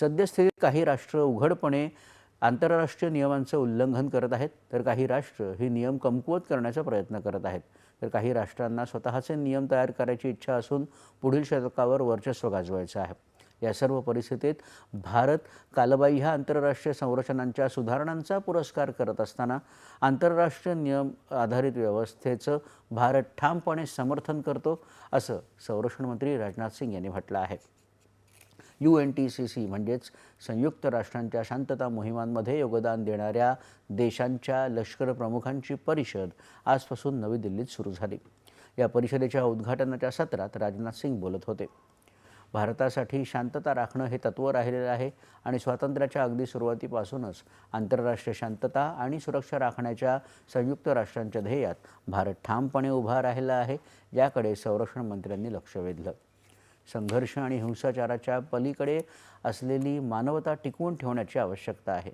सद्यस्थितीत काही राष्ट्र उघडपणे आंतरराष्ट्रीय नियमांचं उल्लंघन करत आहेत तर काही राष्ट्र हे नियम कमकुवत करण्याचा प्रयत्न करत आहेत. तर काही राष्ट्रांना स्वतःचे नियम तयार करायची इच्छा असून पुढील शतकावर वर्चस्व गाजवायचं आहे. या सर्व परिस्थितीत भारत कालबाह्य आंतरराष्ट्रीय संरचनांच्या सुधारणांचा पुरस्कार करत असताना आंतरराष्ट्रीय नियम आधारित व्यवस्थेचं भारत ठामपणे समर्थन करतो असं संरक्षण मंत्री राजनाथ सिंग यांनी म्हटलं आहे. U N T C C म्हणजेच संयुक्त राष्ट्रांच्या शांतता मोहिमांमध्ये योगदान देणाऱ्या देशांच्या लष्कर प्रमुखांची परिषद आजपासून नवी दिल्लीत सुरू झाली. या परिषदेच्या उद्घाटनाच्या सत्रात राजनाथ सिंग बोलत होते. भारतासाठी शांतता राखणं हे तत्त्व राहिलेलं आहे आणि स्वातंत्र्याच्या अगदी सुरुवातीपासूनच आंतरराष्ट्रीय शांतता आणि सुरक्षा राखण्याच्या संयुक्त राष्ट्रांच्या ध्येयात भारत ठामपणे उभा राहिला आहे याकडे संरक्षण मंत्र्यांनी लक्ष वेधलं. संघर्ष आणि हिंसाचाराच्या पलीकडे असलेली मानवता टिकवून ठेवण्याची आवश्यकता आहे.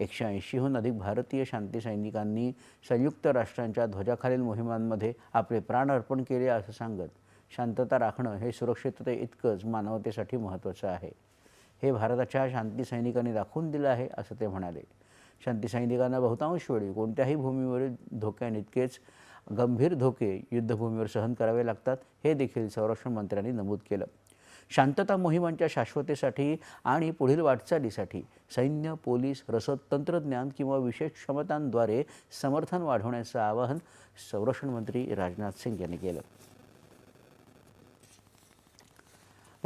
एकशे ऐंशीहून अधिक भारतीय शांती सैनिकांनी संयुक्त राष्ट्रांच्या ध्वजाखालील मोहिमांमध्ये आपले प्राण अर्पण केले असं सांगत शांतता राखणं हे सुरक्षितते इतकंच मानवतेसाठी महत्त्वाचं आहे. हे भारताच्या शांती सैनिकांनी दाखवून दिलं आहे असं ते म्हणाले. शांती सैनिकांना बहुतांश वेळी कोणत्याही भूमीवरील धोक्याइतकेच गंभीर धोके युद्धभूमीवर सहन करावे लागतात हे देखील संरक्षण मंत्र्यांनी नमूद केलं. शांतता मोहिमांच्या शाश्वतेसाठी आणि पुढील वाटचालीसाठी सैन्य पोलीस रसद तंत्रज्ञान किंवा विशेष क्षमतांद्वारे समर्थन वाढवण्याचं आवाहन संरक्षण मंत्री राजनाथ सिंग यांनी केलं.